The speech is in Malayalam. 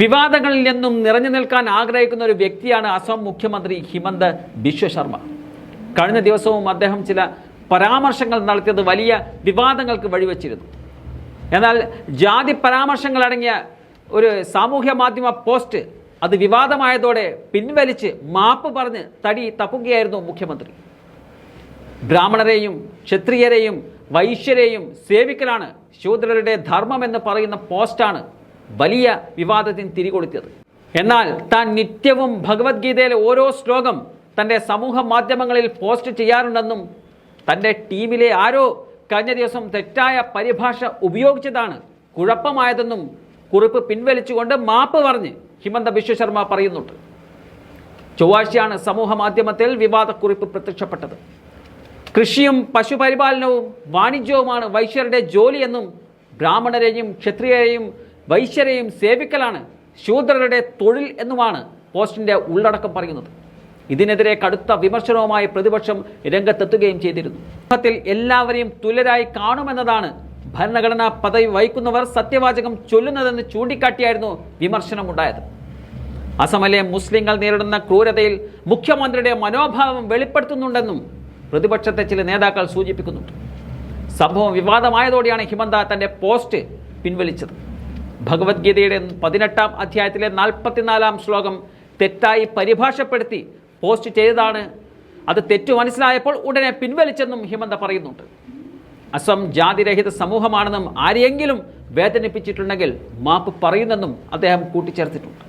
വിവാദങ്ങളിൽ നിന്നും നിറഞ്ഞു നിൽക്കാൻ ആഗ്രഹിക്കുന്ന ഒരു വ്യക്തിയാണ് അസം മുഖ്യമന്ത്രി ഹിമന്ത് ബിശ്വശർമ്മ കഴിഞ്ഞ ദിവസവും അദ്ദേഹം ചില പരാമർശങ്ങൾ നടത്തിയത് വലിയ വിവാദങ്ങൾക്ക് വഴിവെച്ചിരുന്നു. എന്നാൽ ജാതി പരാമർശങ്ങളടങ്ങിയ ഒരു സാമൂഹ്യ മാധ്യമ പോസ്റ്റ് അത് വിവാദമായതോടെ പിൻവലിച്ച് മാപ്പ് പറഞ്ഞ് തടി തപ്പുകയായിരുന്നു മുഖ്യമന്ത്രി. ബ്രാഹ്മണരെയും ക്ഷത്രിയരെയും വൈശ്യരെയും സേവിക്കലാണ് ശൂദ്രരുടെ ധർമ്മമെന്ന് പറയുന്ന പോസ്റ്റാണ് വലിയ വിവാദത്തിന് തിരികൊളുത്തിയത്. എന്നാൽ താൻ നിത്യവും ഭഗവത്ഗീതയിലെ ഓരോ ശ്ലോകം തന്റെ സമൂഹ മാധ്യമങ്ങളിൽ പോസ്റ്റ് ചെയ്യാറുണ്ടെന്നും തന്റെ ടീമിലെ ആരോ കഴിഞ്ഞ ദിവസം തെറ്റായ പരിഭാഷ ഉപയോഗിച്ചതാണ് കുഴപ്പമായതെന്നും കുറിപ്പ് പിൻവലിച്ചുകൊണ്ട് മാപ്പ് പറഞ്ഞ് ഹിമന്ത വിശ്വശർമ്മ പറയുന്നുണ്ട്. ചൊവ്വാഴ്ചയാണ് സമൂഹ മാധ്യമത്തിൽ വിവാദക്കുറിപ്പ് പ്രത്യക്ഷപ്പെട്ടത്. കൃഷിയും പശുപരിപാലനവും വാണിജ്യവുമാണ് വൈശ്യരുടെ ജോലിയെന്നും ബ്രാഹ്മണരെയും ക്ഷത്രിയരെയും വൈശ്യരെയും സേവിക്കലാണ്. ശൂദ്രരുടെ തൊഴിൽ എന്നുമാണ് പോസ്റ്റിന്റെ ഉള്ളടക്കം പറയുന്നത്. ഇതിനെതിരെ കടുത്ത വിമർശനവുമായി പ്രതിപക്ഷം രംഗത്തെത്തുകയും ചെയ്തിരുന്നു. സമൂഹത്തിൽ എല്ലാവരെയും തുല്യരായി കാണുമെന്നതാണ് ഭരണഘടനാ പദവി വഹിക്കുന്നവർ സത്യവാചകം ചൊല്ലുന്നതെന്ന് ചൂണ്ടിക്കാട്ടിയായിരുന്നു വിമർശനമുണ്ടായത്. അസമിലെ മുസ്ലിങ്ങൾ നേരിടുന്ന ക്രൂരതയിൽ മുഖ്യമന്ത്രിയുടെ മനോഭാവം വെളിപ്പെടുത്തുന്നുണ്ടെന്നും പ്രതിപക്ഷത്തെ ചില നേതാക്കൾ സൂചിപ്പിക്കുന്നുണ്ട്. സംഭവം വിവാദമായതോടെയാണ് ഹിമന്ത തന്റെ പോസ്റ്റ് പിൻവലിച്ചത്. ഭഗവത്ഗീതയുടെ പതിനെട്ടാം അധ്യായത്തിലെ നാൽപ്പത്തിനാലാം ശ്ലോകം തെറ്റായി പരിഭാഷപ്പെടുത്തി പോസ്റ്റ് ചെയ്തതാണ്. അത് തെറ്റു മനസ്സിലായപ്പോൾ ഉടനെ പിൻവലിച്ചെന്നും ഹിമന്ത പറയുന്നുണ്ട്. അസം ജാതിരഹിത സമൂഹമാണെന്നും ആരെയെങ്കിലും വേദനിപ്പിച്ചിട്ടുണ്ടെങ്കിൽ മാപ്പ് പറയുന്നെന്നും അദ്ദേഹം കൂട്ടിച്ചേർത്തിട്ടുണ്ട്.